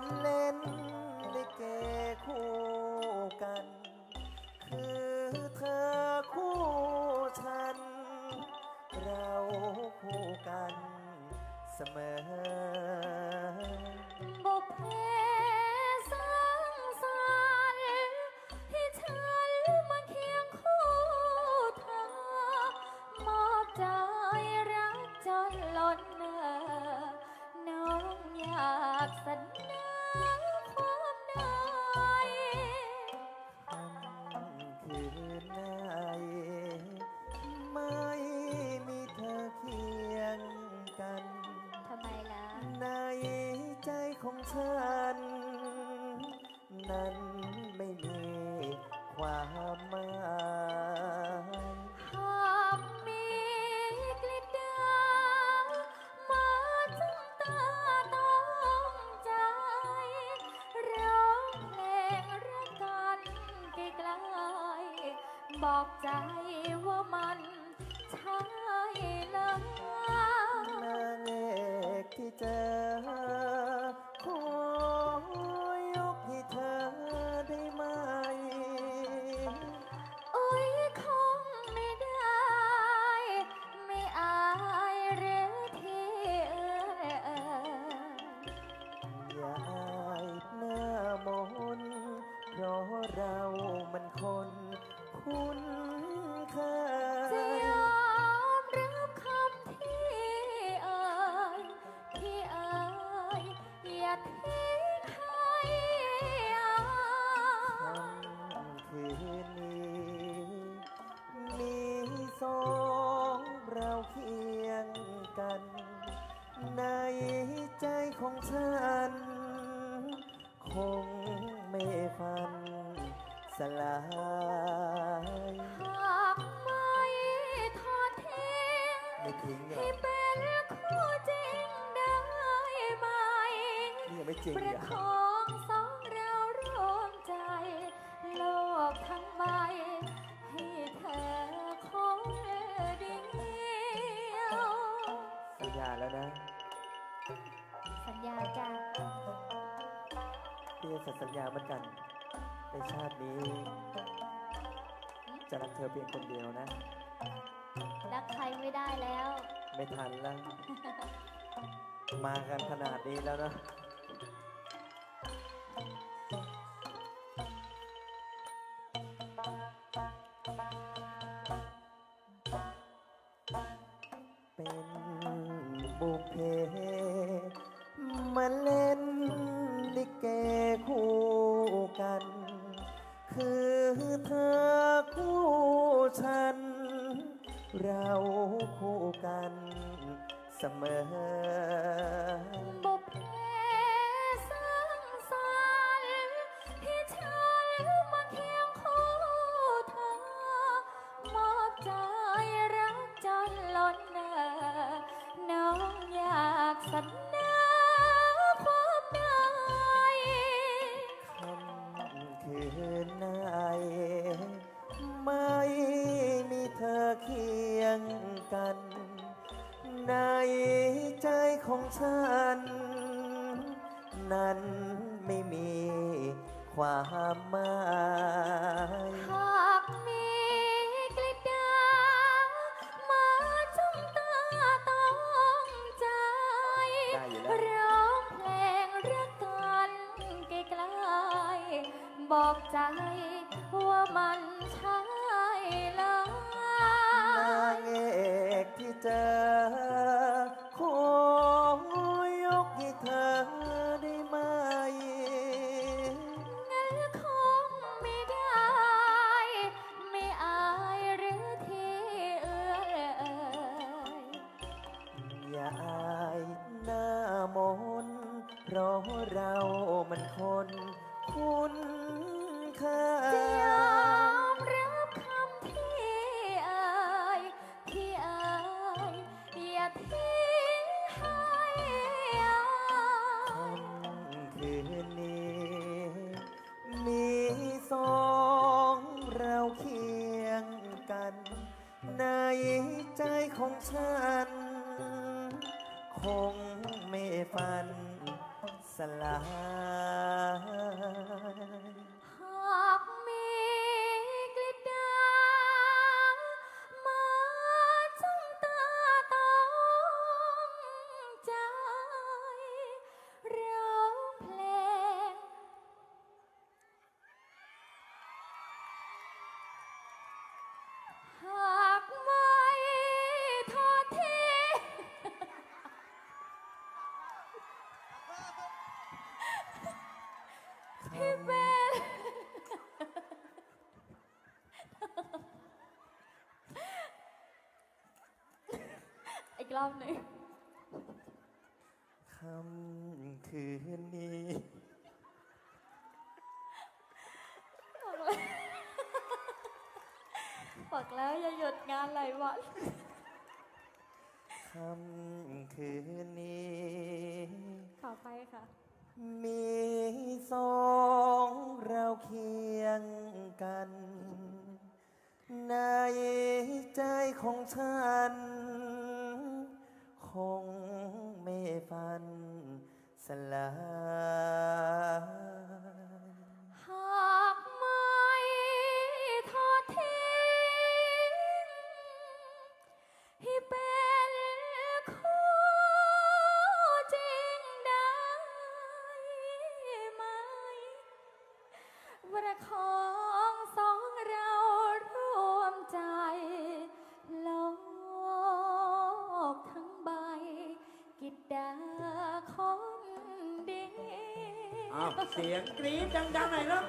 ันเล่นลิเกคู่กัน คือเธอคู่ฉัน เราคู่กันเสมอ บอกใจว่ามันใช่แล้วนางเอกที่เจอขอยกให้เธอได้ไหม โอ้ยคงไม่ได้ ไม่อายหรือที่เอ่ยอย่า ค่ำคืนนี้ มีสองเราเคียงกัน ในใจของฉัน คงไม่ฟันสลายหากไม่ทอดทิ้งไม่ทิ้งเหรอให้เป็นคู่จ ไม่จริงปอีระกคอะองสองเราร่วมใจ โลกทั้งใบให้เธอคนเดียวสัญญาแล้วนะ สัญญาจ้าพี่สัตย์สัญญาเหมือนกัน ในชาตินี้ จะรักเธอเพียงคนเดียวนะ รักใครไม่ได้แล้ว ไม่ทันแล้ว มากันขนาดนี้แล้วนะ เป็นบุพเพมาเล่นลิเกคู่กัน คือเธอคู่ฉัน เราคู่กันเสมอ กัน ในใจของฉัน นั้นไม่มีความหมายหากมีกลิดดามาจ้องตาต้องใจ ได้อยู่แล้ว ร้องเพลงรักกันไกลๆบอกใจว่ามันใช่แล้ว ที่เจอขอยกให้เธอได้ไหม งั้นคงไม่ได้ ไม่อายหรือที่เอ่ยอย่าอายหน้ามนต์เพราะเรา สลาย กรอบหนึ่งคำคืนนี้บอกแล้วอย่าหยุดงานหลายวันคำคืนนี้ขอไปค่ะ มีสองเราเคียงกัน ในใจของฉัน ลาย หากไม่ทอดทิ้งให้เป็นคู่จริงได้ไหมประคอง เสียงกรี๊ดดังๆหน่อยครับ